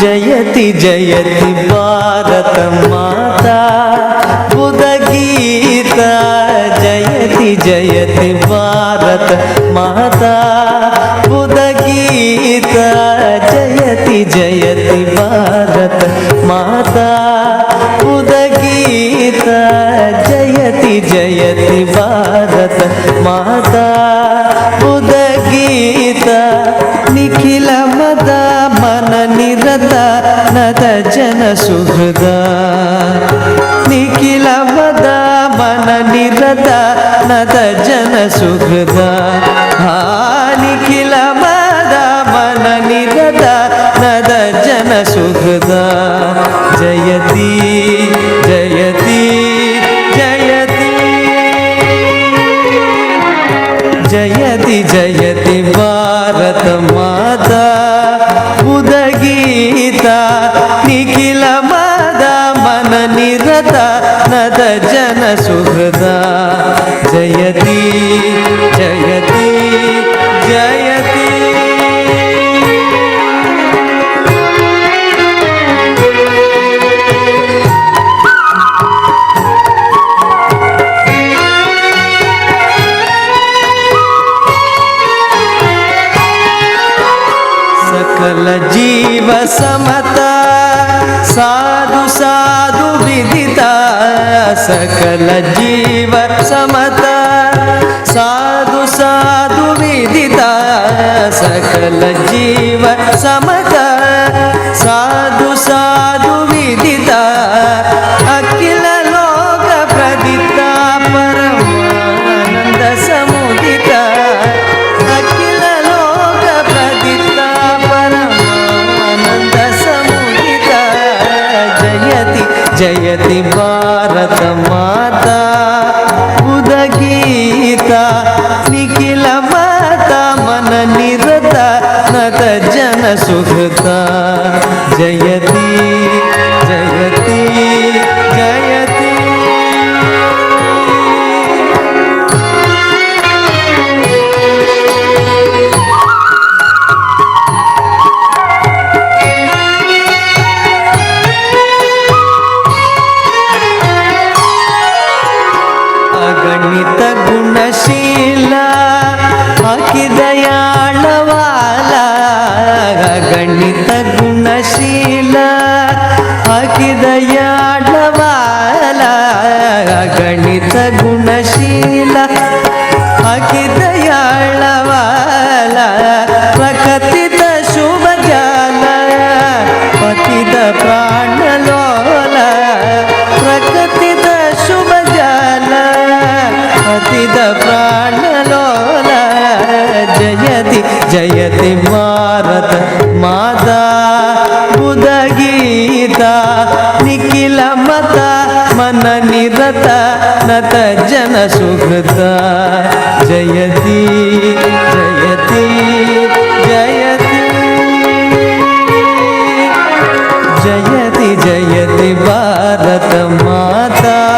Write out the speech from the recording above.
జయతి జయతి భారత మాత బుధగీత జయతి జయతి భారత మాత బుధగీత జయతి జయతి భారత మాత బుధగీత జయతి జయతి భారత మాత బుధగీత నిఖిల మద మన నిరత నద జన సుహృద. నిఖిల వద మన నిరత నద జన సుహృద. ఆ నిఖిల వద మన నిరత నద జన సుహృద. జయతి జయతి జయతి. జయతి జయతి భారత మాతా. నిఖిల మద మన నిరత నద జన సుహృద జయతి జయతి జయతి సకల జీవ సమత साधु साधु विदिता सकल जीव समता। साधु साधु विदिता सकल जीव समता। జయతి భారత మాత ఉదగీత నిఖిల మాత మన నిరత నత జన సుఖత. జయ ಗಣಿತ ಗುಣಶೀಲ ಹಾಕಿದಯಾಳವಾಲ ಗಣಿತ ಗುಣಶೀಲ ಹಾಕಿದಯಾಳವಾಲ ಗಣಿತ ಗುಣಶೀಲ ದಯಾಳ పార్వతిద ప్రాణలోల జయతి జయతి భారత మాతా బుధగీత నిఖిల మత మన నిరత నత జన సుహృత. జయతి జయతి జయతి జయతి జయతి భారత మాతా.